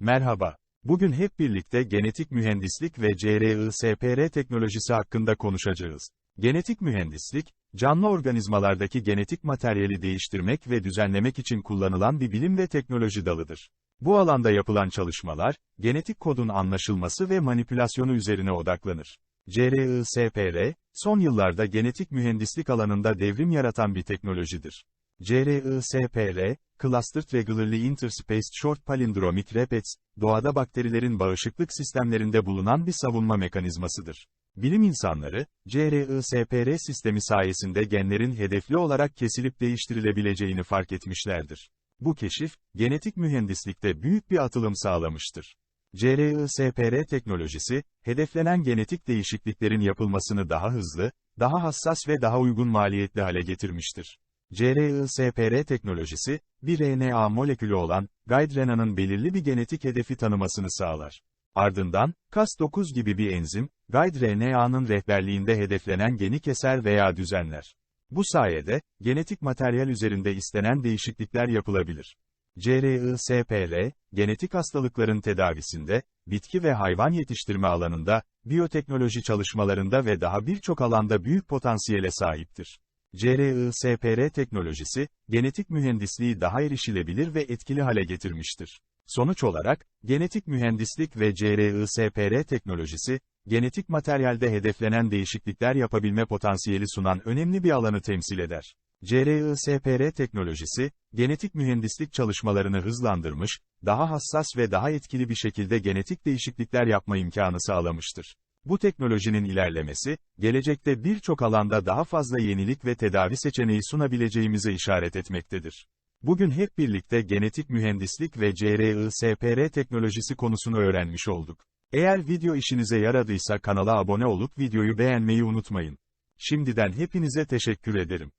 Merhaba. Bugün hep birlikte genetik mühendislik ve CRISPR teknolojisi hakkında konuşacağız. Genetik mühendislik, canlı organizmalardaki genetik materyali değiştirmek ve düzenlemek için kullanılan bir bilim ve teknoloji dalıdır. Bu alanda yapılan çalışmalar, genetik kodun anlaşılması ve manipülasyonu üzerine odaklanır. CRISPR, son yıllarda genetik mühendislik alanında devrim yaratan bir teknolojidir. CRISPR, Clustered Regularly Interspaced Short Palindromic Repeats, doğada bakterilerin bağışıklık sistemlerinde bulunan bir savunma mekanizmasıdır. Bilim insanları, CRISPR sistemi sayesinde genlerin hedefli olarak kesilip değiştirilebileceğini fark etmişlerdir. Bu keşif, genetik mühendislikte büyük bir atılım sağlamıştır. CRISPR teknolojisi, hedeflenen genetik değişikliklerin yapılmasını daha hızlı, daha hassas ve daha uygun maliyetli hale getirmiştir. CRISPR teknolojisi, bir RNA molekülü olan, guide-RNA'nın belirli bir genetik hedefi tanımasını sağlar. Ardından, Cas9 gibi bir enzim, guide-RNA'nın rehberliğinde hedeflenen geni keser veya düzenler. Bu sayede, genetik materyal üzerinde istenen değişiklikler yapılabilir. CRISPR, genetik hastalıkların tedavisinde, bitki ve hayvan yetiştirme alanında, biyoteknoloji çalışmalarında ve daha birçok alanda büyük potansiyele sahiptir. CRISPR teknolojisi, genetik mühendisliği daha erişilebilir ve etkili hale getirmiştir. Sonuç olarak, genetik mühendislik ve CRISPR teknolojisi, genetik materyalde hedeflenen değişiklikler yapabilme potansiyeli sunan önemli bir alanı temsil eder. CRISPR teknolojisi, genetik mühendislik çalışmalarını hızlandırmış, daha hassas ve daha etkili bir şekilde genetik değişiklikler yapma imkanı sağlamıştır. Bu teknolojinin ilerlemesi, gelecekte birçok alanda daha fazla yenilik ve tedavi seçeneği sunabileceğimize işaret etmektedir. Bugün hep birlikte genetik mühendislik ve CRISPR teknolojisi konusunu öğrenmiş olduk. Eğer video işinize yaradıysa kanala abone olup videoyu beğenmeyi unutmayın. Şimdiden hepinize teşekkür ederim.